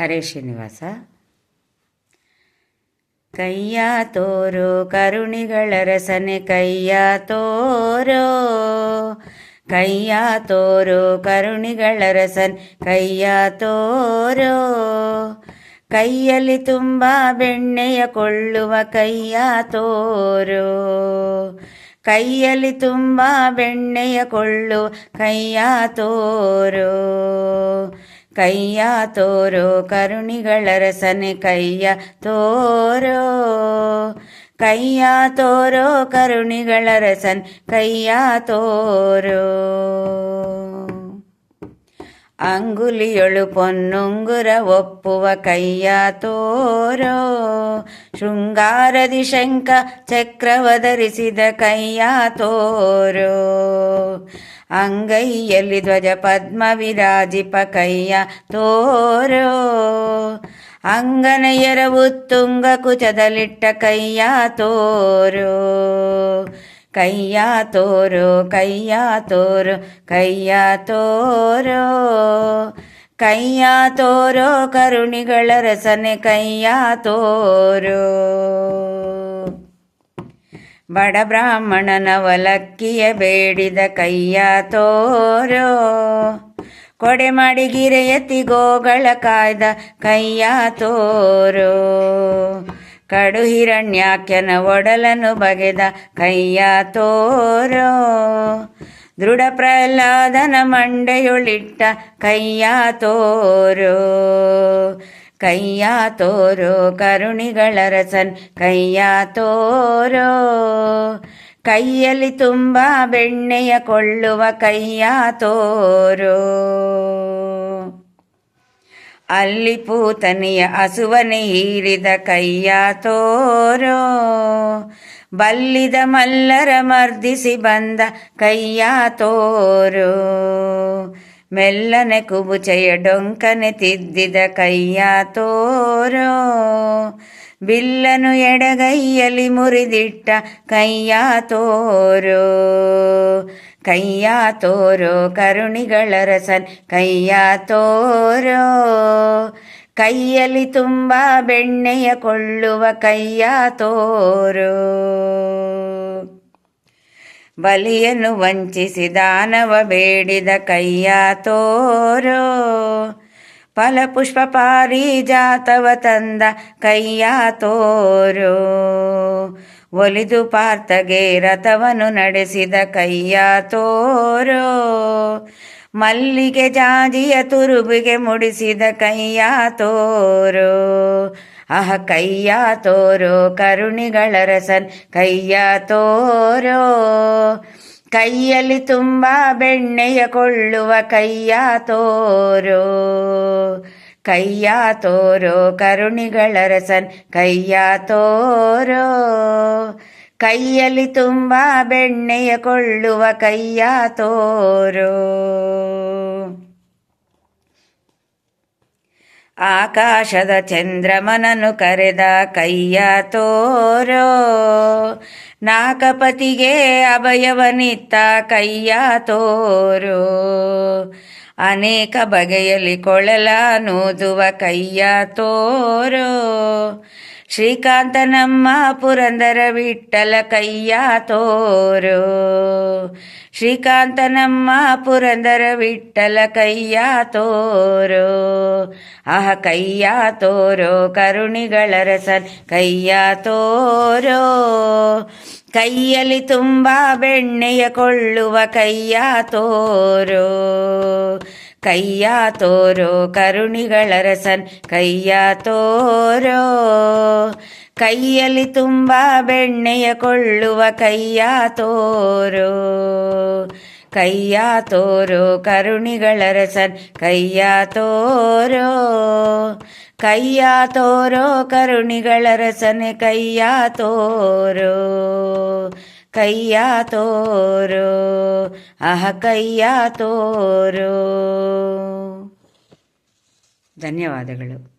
ಹರೇ ಶ್ರೀನಿವಾಸ. ಕೈಯ ತೋರು ಕರುಣಿಗಳ ರಸನೆ ಕೈಯ ತೋರೋ ಕೈಯ ತೋರು ಕರುಣಿಗಳ ರಸನ್ ಕೈಯ ತೋರೋ, ಕೈಯಲ್ಲಿ ತುಂಬ ಬೆಣ್ಣೆಯ ಕೊಳ್ಳುವ ಕೈಯ ತೋರೋ, ಕೈಯಲ್ಲಿ ತುಂಬ ಬೆಣ್ಣೆಯ ಕೊಳ್ಳು ಕೈಯ ತೋರು ಕೈಯ ತೋರು ಕರುಣಿಗಳ ರಸನೆ ಕೈಯ ತೋರೋ ಕೈಯ ತೋರೋ ಕರುಣಿಗಳ ರಸನ್ ಕೈಯ ತೋರೋ ಅಂಗುಲಿಯೊಳು ಪೊನ್ನುಂಗುರ ಒಪ್ಪುವ ಕೈಯ ತೋರೋ. ಶೃಂಗಾರದಿ ಶಂಕ ಚಕ್ರವ ಧರಿಸಿದ ಕೈಯ ತೋರೋ. ಅಂಗೈಯಲ್ಲಿ ಧ್ವಜ ಪದ್ಮ ವಿರಾಜಿಪ ಕೈಯ ತೋರೋ. ಅಂಗನೆಯರ ಉತ್ತುಂಗ ಕುಚದಲಿಟ್ಟ ಕೈಯ ತೋರೋ. ಕೈಯ ತೋರು ಕೈಯ ತೋರು, ಕೈಯ ತೋರೋ. ಕೈಯ ತೋರೋ ಕರುಣಿಗಳ ರಸನೆ, ಕೈಯ ತೋರೋ. ಬಡ ಬ್ರಾಹ್ಮಣನ ಒಲಕ್ಕಿಯ ಬೇಡಿದ ಕೈಯ ತೋರೋ. ಕೊಡೆ ಮಾಡಿ ಗಿರೆಯತಿ ಎತ್ತಿ ಗೋಗಳ ಕಾಯ್ದ ಕೈಯ ತೋರೋ. ಕಡು ಹಿರಣ್ಯಾಖ್ಯನ ಒಡಲನು ಬಗೆದ ಕೈಯ ತೋರೋ. ದೃಢ ಪ್ರಹ್ಲಾದನ ಮಂಡೆಯೊಳಿಟ್ಟ ಕೈಯ ತೋರೋ. ಕೈಯ ತೋರೋ ಕರುಣಿಗಳ ರಸನ್ ಕೈಯ ತೋರೋ. ಕೈಯಲ್ಲಿ ತುಂಬ ಬೆಣ್ಣೆಯ ಕೊಳ್ಳುವ ಕೈಯ ತೋರೋ. ಅಲ್ಲಿ ಪೂತನಿಯ ಹಸುವನೆ ಹೀರಿದ ಕೈಯ ತೋರೋ. ಬಲ್ಲಿದ ಮಲ್ಲರ ಮರ್ದಿಸಿ ಬಂದ ಕೈಯ ತೋರೋ. ಮೆಲ್ಲನೆ ಕುಬುಚೆಯ ಡೊಂಕನೆ ತಿದ್ದಿದ ಕೈಯ ತೋರೋ. ಬಿಲ್ಲನು ಎಡಗೈಯಲ್ಲಿ ಮುರಿದಿಟ್ಟ ಕೈಯ ತೋರೋ. ಕೈಯ ತೋರೋ ಕರುಣಿಗಳ ರಸನ್, ಕೈಯ ತೋರೋ. ಕೈಯಲ್ಲಿ ತುಂಬ ಬೆಣ್ಣೆಯ ಕೊಳ್ಳುವ ಕೈಯ ತೋರೋ. ಬಲಿಯನ್ನು ವಂಚಿಸಿ ದಾನವ ಬೇಡಿದ ಕೈಯ ತೋರೋ. ಫಲಪುಷ್ಪ ಪಾರಿಜಾತವ ತಂದ ಕೈಯ ತೋರೋ. ಒಲಿದು ಪಾರ್ಥಗೆ ರಥವನ್ನು ನಡೆಸಿದ ಕೈಯ ತೋರೋ. ಮಲ್ಲಿಗೆ ಜಾಜಿಯ ತುರುಬಿಗೆ ಮುಡಿಸಿದ ಕೈಯ ತೋರೋ. ಅಹ ಕೈಯ ತೋರೋ, ಕರುಣಿಗಳ ರಸನ್ ಕೈಯ ತೋರೋ. ಕೈಯಲ್ಲಿ ತುಂಬ ಬೆಣ್ಣೆಯ ಕೊಳ್ಳುವ ಕೈಯ ತೋರೋ. ಕೈಯ ತೋರೋ ಕರುಣಿಗಳ ರಸನ್ ಕೈಯ ತೋರೋ. ಕೈಯಲ್ಲಿ ತುಂಬ ಬೆಣ್ಣೆಯ ಕೊಳ್ಳುವ ಕೈಯ ತೋರೋ. ಆಕಾಶದ ಚಂದ್ರಮನನು ಕರೆದ ಕೈಯ ತೋರೋ. ನಾಕಪತಿಗೆ ಅಭಯವನಿತ್ತ ಕೈಯ ತೋರೋ. ಅನೇಕ ಬಗೆಯಲ್ಲಿ ಕೊಳಲ ನೂದುವ ಕೈಯ ತೋರೋ. ಶ್ರೀಕಾಂತ ನಮ್ಮ ಪುರಂದರ ವಿಠಲ ಕೈಯ ತೋರು. ಶ್ರೀಕಾಂತ ನಮ್ಮ ಪುರಂದರ ವಿಠಲ ಕೈಯ ತೋರು. ಆಹ, ಕೈಯ ತೋರೋ, ಕರುಣಿಗಳ ರಸನ್ ಕೈಯ ತೋರೋ. ಕೈಯಲ್ಲಿ ತುಂಬ ಬೆಣ್ಣೆಯ ಕೊಳ್ಳುವ ಕೈಯ ತೋರೋ. ಕೈಯ ತೋರೋ ಕರುಣಿಗಳ ರಸನ್, ಕೈಯ ತೋರೋ. ಕೈಯಲ್ಲಿ ತುಂಬ ಬೆಣ್ಣೆಯ ಕೊಳ್ಳುವ ಕೈಯ ತೋರೋ. ಕೈಯ ತೋರೋ ಕರುಣಿಗಳ ರಸನ್, ಕೈಯ ತೋರೋ. ಕೈಯ ತೋರೋ ಕರುಣಿಗಳ ರಸನೆ, ಕೈಯ ತೋರೋ. ಕೈಯ ತೋರು. ಅಹ ಕೈಯ ತೋರು. ಧನ್ಯವಾದಗಳು.